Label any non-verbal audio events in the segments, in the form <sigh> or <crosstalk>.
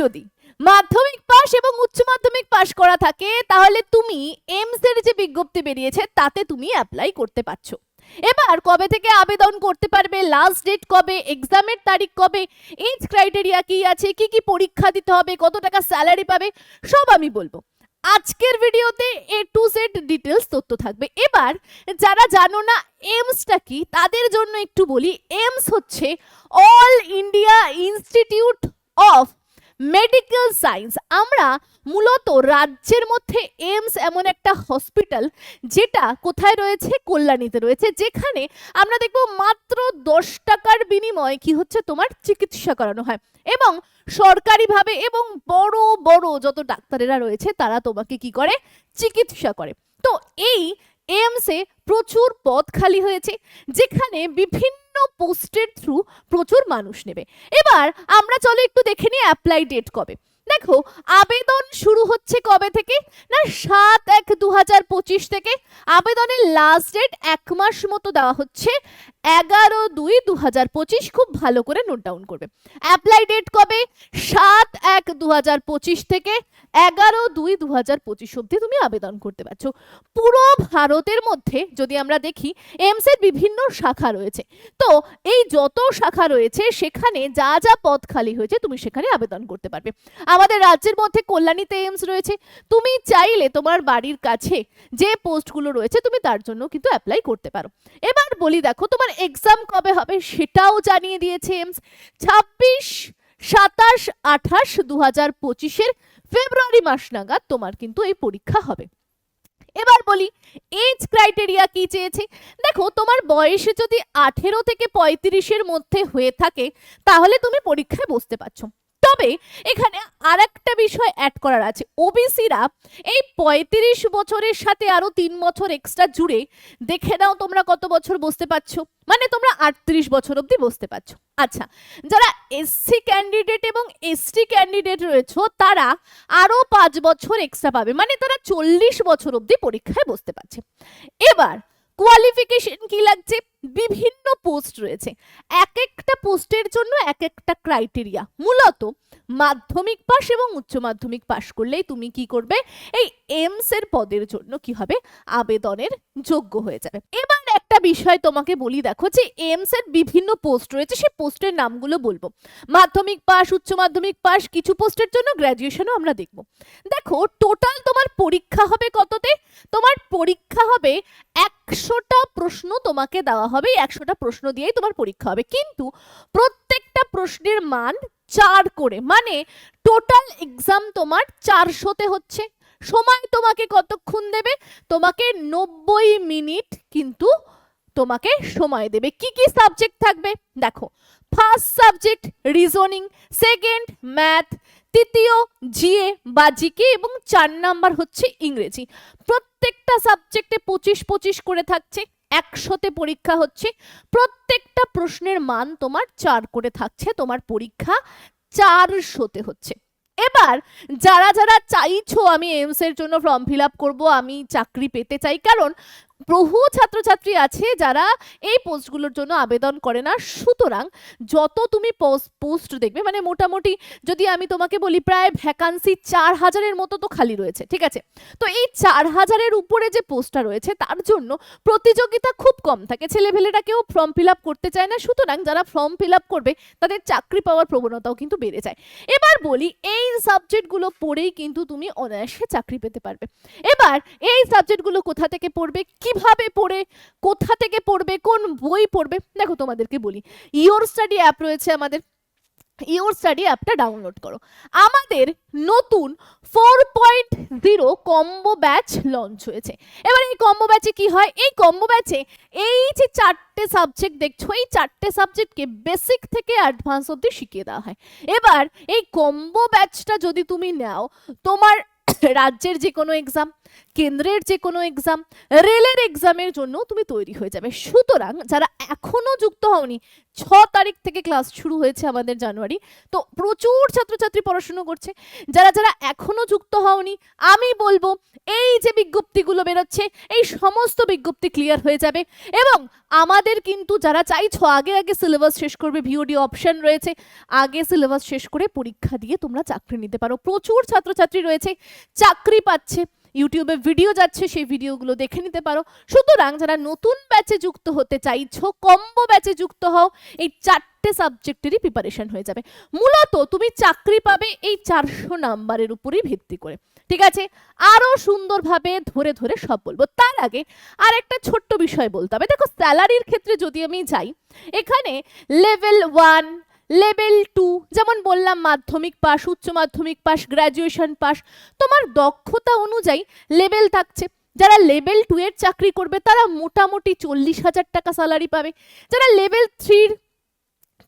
যদি মাধ্যমিক পাস এবং উচ্চ মাধ্যমিক পাস করা থাকে, তাহলে তুমি এমস এর যে বিজ্ঞপ্তি বেরিয়েছে, তাতে তুমি অ্যাপ্লাই করতে পারছ। এবার কবে থেকে আবেদন করতে পারবে লাস্ট ডেট কবে এক্সামের তারিখ কবে এজ ক্রাইটেরিয়া কি আছে, কি কি পরীক্ষা দিতে হবে, কত টাকা স্যালারি পাবে, সব আমি বলব। আজকের ভিডিওতে এ টু জেড ডিটেলস তথ্য থাকবে। এবার যারা জানো না এমসটা কি, তাদের জন্য একটু বলি। এমস হচ্ছে all India institute of medical science. আমরা মূলত রাজ্যের মধ্যে এমস এমন একটা হসপিটাল যেটা কোথায় রয়েছে? কল্যাণীতে রয়েছে। যেখানে আমরা দেখব মাত্র দশ টাকার বিনিময়ে কি হচ্ছে? তোমার চিকিৎসা করানো হয়। এবং সরকারিভাবে এবং বড় বড় যত ডাক্তারেরা রয়েছে, তারা তোমাকে কি করে? চিকিৎসা করে। তো এই এমসে প্রচুর পদ খালি হয়েছে। যেখানে বিভিন্ন পোস্টের থ্রু প্রচুর মানুষ নেবে। এবার আমরা চলো একটু দেখে নিই অ্যাপ্লাই ডেট কবে। দেখো, আবেদন শুরু হচ্ছে কবে থেকে? না, সাত এক দু হাজার পঁচিশ থেকে। আবেদনের লাস্ট ডেট এক মাস মতো দেওয়া হচ্ছে। এগারো দুই দু হাজার পঁচিশ, খুব ভালো করে নোট ডাউন করবে। অ্যাপ্লাই ডেট কবে? সাত এক দু হাজার পঁচিশ থেকে। এগারো দুই দু হাজার পঁচিশ অব্দি তুমি আবেদন করতে পারছ। পুরো ভারতের মধ্যে যদি আমরা দেখি এমস এর বিভিন্ন শাখা রয়েছে। তো এই যত শাখা রয়েছে, সেখানে যা যা পদ খালি হয়েছে, তুমি সেখানে আবেদন করতে পারবে। আমাদের রাজ্যের মধ্যে কল্যাণীতে এমস রয়েছে। তুমি চাইলে তোমার বাড়ির কাছে যে পোস্টগুলো রয়েছে, তুমি তার জন্য কিন্তু অ্যাপ্লাই করতে পারো। এবার বলি, দেখো, তোমার এক্সাম কবে হবে সেটাও জানিয়ে দিয়েছে এমস ছাব্বিশ, সাতাশ, আঠাশ দু হাজার পঁচিশের ফেব্রুয়ারি মাস নাগাদ তোমার কিন্তু এই পরীক্ষা হবে। এবার বলি এজ ক্রাইটেরিয়া কি চেয়েছে? দেখো, তোমার বয়স যদি আঠেরো থেকে পঁয়ত্রিশের মধ্যে হয়ে থাকে, তাহলে তুমি পরীক্ষায় বসতে পারছ। তবে এখানে আর একটা বিষয় অ্যাড করার আছে। ওবিসিরা এই পঁয়ত্রিশ বছরের সাথে আরও তিন বছর এক্সট্রা জুড়ে দেখে নাও তোমরা কত বছর বসতে পারছ। মানে তোমরা আটত্রিশ বছর অবধি বসতে পারছ। আচ্ছা যারা এসসি ক্যান্ডিডেট এবং এসটি ক্যান্ডিডেট রয়েছে, তারা আরও পাঁচ বছর এক্সট্রা পাবে। মানে তারা চল্লিশ বছর অবধি পরীক্ষায় বসতে পারছে। এবার কোয়ালিফিকেশন কি লাগছে? বিভিন্ন পোস্ট রয়েছে। এক একটা পোস্টের জন্য এক একটা ক্রাইটেরিয়া মূলত মাধ্যমিক পাস এবং উচ্চ মাধ্যমিক পাস করলেই তুমি কি করবে? এই এমস এর পদের জন্য কি হবে? আবেদনের যোগ্য হয়ে যাবে। এবার একটা বিষয় তোমাকে বলি, দেখো যে এমস এর বিভিন্ন পোস্ট রয়েছে, সেই পোস্টের নামগুলো বলব। মাধ্যমিক পাস উচ্চ মাধ্যমিক পাস কিছু পোস্টের জন্য গ্র্যাজুয়েশনও আমরা দেখব। দেখো টোটাল তোমার পরীক্ষা হবে কততে? তোমার পরীক্ষা হবে একশোটা প্রশ্ন তোমাকে দেওয়া হবে একশোটা প্রশ্ন দিয়েই তোমার পরীক্ষা হবে। কিন্তু প্রত্যেকটা প্রশ্নের মান চার করে মানে টোটাল এক্সাম তোমার চারশোতে হচ্ছে। সময় তোমাকে কতক্ষণ দেবে? তোমাকে নব্বই মিনিট কিন্তু তোমাকে সময় দেবে। কি কি সাবজেক্ট থাকবে? দেখো first subject reasoning second math তৃতীয় জিএ বা জিকে এবং চার নাম্বার হচ্ছে ইংরেজি। প্রত্যেকটা সাবজেক্টে পঁচিশ পঁচিশ করে থাকছে। একশোতে পরীক্ষা হচ্ছে। প্রত্যেকটা প্রশ্নের মান তোমার চার করে থাকছে, তোমার পরীক্ষা চারশোতে হচ্ছে। এবার যারা যারা চাইছো আমি এমস এর জন্য ফর্ম ফিল আপ করব, আমি চাকরি পেতে চাই, কারণ বহু ছাত্রছাত্রী আছে যারা এই পোস্টগুলোর জন্য আবেদন করে না। সুতরাং যত তুমি পোস্ট দেখবে মানে মোটামুটি যদি আমি তোমাকে বলি প্রায় ভ্যাকান্সি চার হাজারের মতো তো খালি রয়েছে, ঠিক আছে? তো এই চার হাজারের উপরে যে পোস্টটা রয়েছে, তার জন্য প্রতিযোগিতা খুব কম থাকে। ছেলেভেলেরা কেউ ফর্ম ফিল আপ করতে চায় না, সুতরাং যারা ফর্ম ফিল আপ করবে, তাদের চাকরি পাওয়ার প্রবণতাও কিন্তু বেড়ে যায়। এবার বলি, এই সাবজেক্টগুলো পড়েই কিন্তু তুমি অনায়াসে চাকরি পেতে পারবে। এবার এই সাবজেক্টগুলো কোথা থেকে পড়বে কীভাবে পড়ে, কোথা থেকে পড়বে, কোন বই পড়বে, দেখো তোমাদেরকে বলি। ইওর স্টাডি অ্যাপ রয়েছে আমাদের। ইওর স্টাডি অ্যাপটা ডাউনলোড করো। আমাদের নতুন four point zero combo batch launch হয়েছে। এবার এই কম্বো ব্যাচে কি হয়? এই কম্বো ব্যাচে এই যে চারটে সাবজেক্ট দেখছ, এই চারটে সাবজেক্টকে বেসিক থেকে অ্যাডভান্স অব্দি শিখিয়ে দেওয়া হয়। এবার এই কম্বো ব্যাচটা যদি তুমি নাও, তোমার <coughs> রাজ্যের যে কোনো এক্সাম কেন্দ্রের যে কোনো এক্সাম রেলের এক্সামের জন্য তুমি তৈরি হয়ে যাবে। সুতরাং যারা এখনও যুক্ত হওনি, ছ তারিখ থেকে ক্লাস শুরু হয়েছে আমাদের জানুয়ারি, তো প্রচুর ছাত্রছাত্রী পড়াশুনো করছে। যারা যারা এখনও যুক্ত হওনি, আমি বলব এই যে বিজ্ঞপ্তিগুলো বেরোচ্ছে, এই সমস্ত বিজ্ঞপ্তি ক্লিয়ার হয়ে যাবে। এবং আমাদের কিন্তু যারা চাইছো, আগে আগে সিলেবাস শেষ করবে ভিওডি অপশন রয়েছে, আগে সিলেবাস শেষ করে পরীক্ষা দিয়ে তোমরা চাকরি নিতে পারো। প্রচুর ছাত্রছাত্রী রয়েছে, চাকরি পাচ্ছে। ইউটিউবে ভিডিও যাচ্ছে, সেই ভিডিওগুলো দেখে নিতে পারো। সুতরাং যারা নতুন ব্যাচে যুক্ত হতে চাইছো কম্বো ব্যাচে যুক্ত হও, এই চারটে সাবজেক্টেরই প্রিপারেশন হয়ে যাবে। মূলত তুমি চাকরি পাবে এই চারশো নাম্বারের উপরই ভিত্তি করে। ঠিক আছে? আরও সুন্দরভাবে ধরে ধরে সব বলব। তার আগে আর একটা ছোট্ট বিষয় বলতে হবে। দেখো স্যালারির ক্ষেত্রে যদি আমি যাই, এখানে লেভেল ওয়ান লেভেল টু, যেমন বললাম, মাধ্যমিক পাস উচ্চ মাধ্যমিক পাস গ্র্যাজুয়েশন পাস তোমার দক্ষতা অনুযায়ী লেভেল থাকছে। যারা লেভেল টু এর চাকরি করবে, তারা মোটামুটি চল্লিশ হাজার টাকা স্যালারি পাবে। যারা লেভেল থ্রির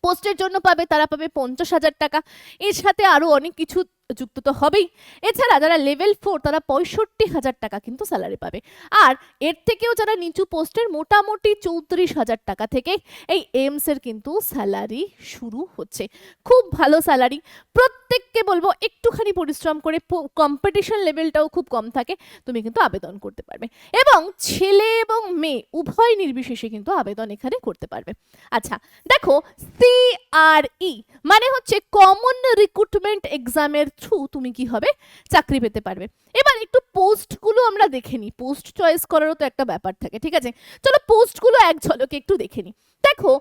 পোস্টের জন্য পাবে, তারা পাবে পঞ্চাশ হাজার টাকা। এর সাথে আরও অনেক কিছু যুক্ত তো হবেই। এছাড়া যারা লেভেল ফোর তারা পঁয়ষট্টি হাজার টাকা কিন্তু স্যালারি পাবে। আর এর থেকেও যারা নিচু পোস্টের মোটামুটি চৌত্রিশ হাজার টাকা থেকে এই এইমস এর কিন্তু স্যালারি শুরু হচ্ছে। খুব ভালো স্যালারি প্রত্যেককে বলব একটুখানি পরিশ্রম করে কম্পিটিশন লেভেলটাও খুব কম থাকে, তুমি কিন্তু আবেদন করতে পারবে। এবং ছেলে এবং মেয়ে, উভয় নির্বিশেষে কিন্তু আবেদন এখানে করতে পারবে। আচ্ছা দেখো সিআরই মানে হচ্ছে কমন রিক্রুটমেন্ট এক্সামের থ্রু তুমি কি হবে? চাকরি পেতে পারবে। এবার একটু পোস্টগুলো আমরা দেখে নিই। পোস্ট চয়েস করারও তো একটা ব্যাপার থাকে, ঠিক আছে? চলো পোস্টগুলো এক ঝলকে একটু দেখে নিই। দেখো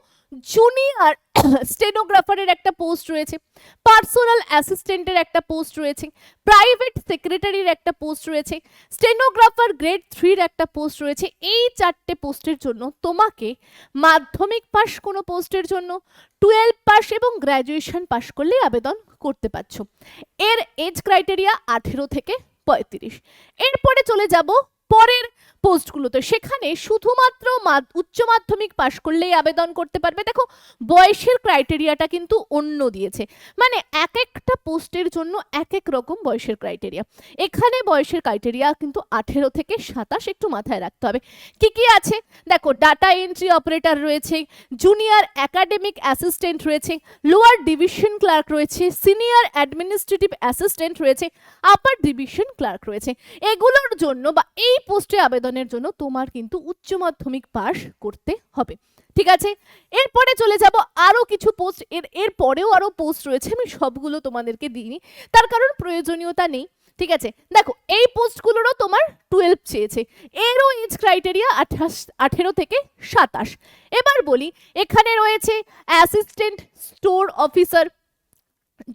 জুনিয়র স্টেনোগ্রাফারের একটা পোস্ট রয়েছে পার্সোনাল অ্যাসিস্ট্যান্টের একটা পোস্ট রয়েছে প্রাইভেট সেক্রেটারির একটা পোস্ট রয়েছে স্টেনোগ্রাফার গ্রেড থ্রির একটা পোস্ট রয়েছে। এই চারটে পোস্টের জন্য তোমাকে মাধ্যমিক পাস কোনো পোস্টের জন্য টুয়েলভ পাস এবং গ্র্যাজুয়েশন পাস করলেই আবেদন করতে পারছ। এর এজ ক্রাইটেরিয়া আঠেরো থেকে পঁয়ত্রিশ। এরপরে চলে যাব পরের পোস্টগুলোতে। সেখানে শুধুমাত্র উচ্চ মাধ্যমিক পাশ করলেই আবেদন করতে পারবে। দেখো, বয়সের ক্রাইটেরিয়াটা কিন্তু অন্য দিয়েছে। মানে এক একটা পোস্টের জন্য এক এক রকম বয়সের ক্রাইটেরিয়া। এখানে বয়সের ক্রাইটেরিয়া কিন্তু আঠেরো থেকে সাতাশ একটু মাথায় রাখতে হবে। কি কি আছে? দেখো ডাটা এন্ট্রি অপারেটর রয়েছে জুনিয়র একাডেমিক অ্যাসিস্ট্যান্ট রয়েছে লোয়ার ডিভিশন ক্লার্ক রয়েছে সিনিয়র অ্যাডমিনিস্ট্রেটিভ অ্যাসিস্ট্যান্ট রয়েছে আপার ডিভিশন ক্লার্ক রয়েছে। এগুলোর জন্য বা এই পোস্টে আবেদনের জন্য তোমার কিন্তু উচ্চ মাধ্যমিক পাস করতে হবে। ঠিক আছে? এরপরে চলে যাব আরও কিছু পোস্ট এর এর পরেও আরও পোস্ট রয়েছে, আমি সবগুলো তোমাদেরকে দিইনি। তার কারণ প্রয়োজনীয়তা নেই। ঠিক আছে? দেখো, এই পোস্টগুলোরও তোমার টুয়েলভ চেয়েছে। এরও এজ ক্রাইটেরিয়া আঠাশ, আঠেরো থেকে সাতাশ। এবার বলি, এখানে রয়েছে assistant store officer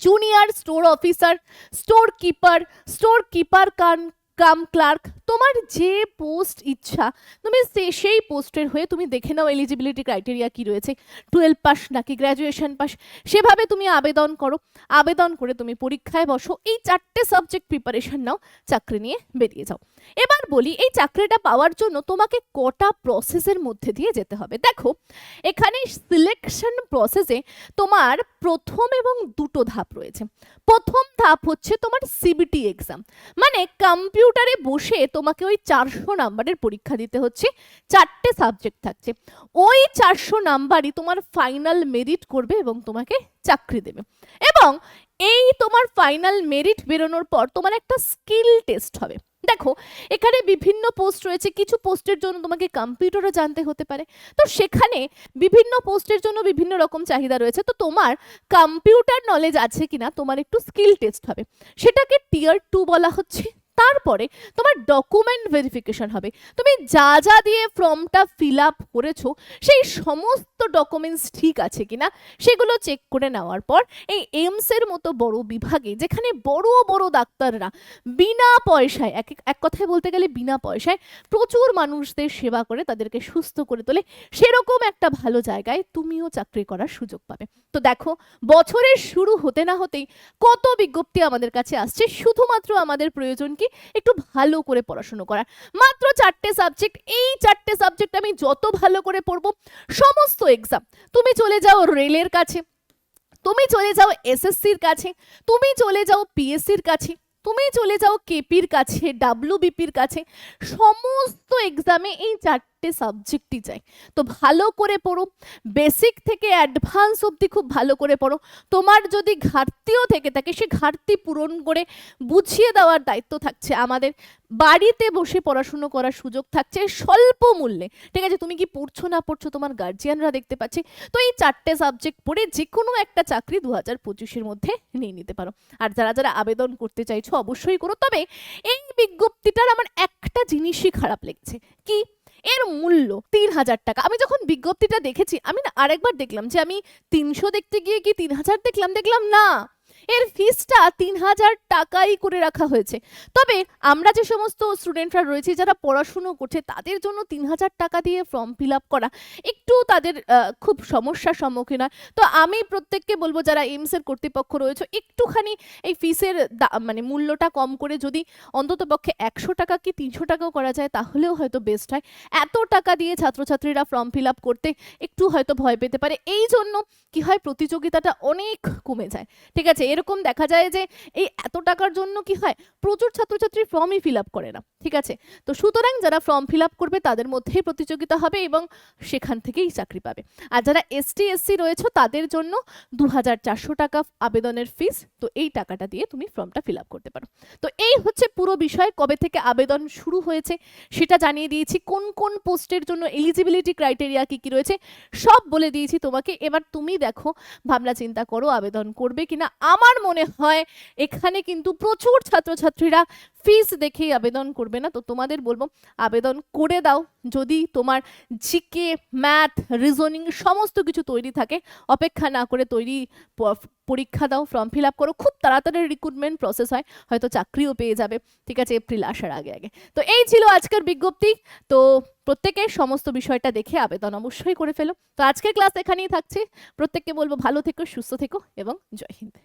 junior store officer store keeper store keeper can, cum clerk তোমার যে পোস্ট ইচ্ছা, তুমি সেই পোস্টের হয়ে তুমি দেখে নাও এলিজিবিলিটি ক্রাইটেরিয়া কি রয়েছে। টুয়েলভ পাস নাকি গ্র্যাজুয়েশন পাস সেভাবে তুমি আবেদন করো। আবেদন করে তুমি পরীক্ষায় বসো। এই চারটে সাবজেক্ট প্রিপারেশন নাও, চাকরি নিয়ে বেরিয়ে যাও। এবার বলি, এই চাকরিটা পাওয়ার জন্য তোমাকে কটা প্রসেসের মধ্যে দিয়ে যেতে হবে। দেখো, এখানে সিলেকশন প্রসেসে তোমার প্রথম এবং দুটো ধাপ রয়েছে। প্রথম ধাপ হচ্ছে তোমার সিবিটি এক্সাম মানে কম্পিউটারে বসে তোমাকে ওই চারশো নাম্বারের পরীক্ষা দিতে হচ্ছে। চারটে সাবজেক্ট থাকছে। ওই চারশো নাম্বারই তোমার ফাইনাল মেরিট করবে এবং তোমাকে চাকরি দেবে। এবং এই তোমার ফাইনাল মেরিট বেরোনোর পর তোমার একটা স্কিল টেস্ট হবে। দেখো, এখানে বিভিন্ন পোস্ট রয়েছে। কিছু পোস্টের জন্য তোমাকে কম্পিউটারও জানতে হতে পারে। তো সেখানে বিভিন্ন পোস্টের জন্য বিভিন্ন রকম চাহিদা রয়েছে। তো তোমার কম্পিউটার নলেজ আছে কিনা তোমার একটু স্কিল টেস্ট হবে। সেটাকে টিয়ার টু বলা হচ্ছে। তারপরে তোমার ডকুমেন্ট ভেরিফিকেশন হবে। তুমি যা যা দিয়ে ফর্মটা ফিল আপ করেছ, সেই সমস্ত ডকুমেন্টস ঠিক আছে কিনা, সেগুলো চেক করে নেওয়ার পর এই এইমসের মতো বড় বিভাগে, যেখানে বড় বড় ডাক্তাররা বিনা পয়সায় এক- এক কথায় বলতে গেলে বিনা পয়সায় প্রচুর মানুষদের সেবা করে, তাদেরকে সুস্থ করে তোলে, সেরকম একটা ভালো জায়গায় তুমিও চাকরি করার সুযোগ পাবে। তো দেখো, বছরের শুরু হতে না হতেই কত বিজ্ঞপ্তি আমাদের কাছে আসছে, শুধুমাত্র আমাদের প্রয়োজন কি একটু ভালো করে পড়াশুনো করার। মাত্র চারটে সাবজেক্ট এই চারটে সাবজেক্ট আমি যত ভালো করে পড়ব, সমস্ত এক্সাম তুমি চলে যাও রেলের কাছে, তুমি চলে যাও এসএসসির কাছে, তুমি চলে যাও পিএসসির কাছে, তুমি চলে যাও কেপির কাছে ডাব্লিউবিপির কাছে, সমস্ত এক্সামে এই চারটে সাবজেক্টই চাই তো ভালো করে পড়ো বেসিক থেকে অ্যাডভান্স অবধি খুব ভালো করে পড়ো। তোমার যদি ঘাটতিও থেকে থাকে, সে ঘাটতি পূরণ করে বুঝিয়ে দেওয়ার দায়িত্ব থাকছে আমাদের। বাড়িতে বসে পড়াশুনো করার সুযোগ থাকছে স্বল্প মূল্যে। ঠিক আছে, তুমি কি পড়ছো না পড়ছো তোমার গার্জিয়ানরা দেখতে পাচ্ছে। তো এই চারটে সাবজেক্ট পড়ে যে কোনো একটা চাকরি দু হাজার পঁচিশের মধ্যে নিয়ে নিতে পারো। আর যারা যারা আবেদন করতে চাইছো অবশ্যই করো। তবে এই বিজ্ঞপ্তিটার আমার একটা জিনিসই খারাপ লেগেছে। কি? এর মূল্য তিন হাজার টাকা। আমি যখন বিজ্ঞপ্তিটা দেখেছি, আমি না আরেকবার দেখলাম যে আমি তিনশো দেখতে গিয়ে কি তিন হাজার দেখলাম? দেখলাম না। এর ফিসটা তিন হাজার টাকাই করে রাখা হয়েছে। তবে আমরা যে সমস্ত স্টুডেন্টরা রয়েছে, যারা পড়াশুনো করছে, তাদের জন্য তিন হাজার টাকা দিয়ে ফর্ম ফিল আপ করা একটু তাদের খুব সমস্যার সম্মুখীন হয়। তো আমি প্রত্যেককে বলব, যারা এইমসের কর্তৃপক্ষ রয়েছে, একটুখানি এই ফিসের মানে মূল্যটা কম করে যদি অন্তত পক্ষে একশো টাকা কি তিনশো টাকাও করা যায়, তাহলেও হয়তো বেস্ট হয়। এত টাকা দিয়ে ছাত্রছাত্রীরা ফর্ম ফিল আপ করতে একটু হয়তো ভয় পেতে পারে। এই জন্য কি হয়, প্রতিযোগিতাটা অনেক কমে যায়। ঠিক আছে? এরকম দেখা যায় যে এই এত টাকার জন্য কি হয়? প্রচুর ছাত্রছাত্রী ফর্মই ফিল আপ করে না। ঠিক আছে? তো সুতরাং যারা ফর্ম ফিল আপ করবে তাদের মধ্যেই প্রতিযোগিতা হবে এবং সেখান থেকেই চাকরি পাবে। আর যারা এসটি এসসি রয়েছে তাদের জন্য দু হাজার চারশো টাকা আবেদনের ফিস তো এই টাকাটা দিয়ে তুমি ফর্মটা ফিল আপ করতে পারো। তো এই হচ্ছে পুরো বিষয়, কবে থেকে আবেদন শুরু হয়েছে সেটা জানিয়ে দিয়েছি। কোন কোন পোস্টের জন্য এলিজিবিলিটি ক্রাইটেরিয়া কি কি রয়েছে সব বলে দিয়েছি তোমাকে। এবার তুমি দেখো, ভাবনা চিন্তা করো আবেদন করবে কিনা। আমার মনে হয় এখানে কিন্তু প্রচুর ছাত্রছাত্রীরা ফিস দেখেই আবেদন করবে না, তো তোমাদের বলব আবেদন করে দাও। যদি তোমার জিকে ম্যাথ রিজনিং সমস্ত কিছু তৈরি থাকে, অপেক্ষা না করে তৈরি পরীক্ষা দাও ফর্ম ফিল আপ করো, খুব তাড়াতাড়ি রিক্রুটমেন্ট প্রসেস হয়, হয়তো চাকরিও পেয়ে যাবে, ঠিক আছে এপ্রিল আসার আগে আগে। তো এই ছিল আজকের বিজ্ঞপ্তি, তো প্রত্যেকে সমস্ত বিষয়টা দেখে আবেদন অবশ্যই করে ফেলো। তো আজকের ক্লাস এখানেই থাকছে, প্রত্যেককে বলব ভালো থেকো, সুস্থ থেকো এবং জয় হিন্দ।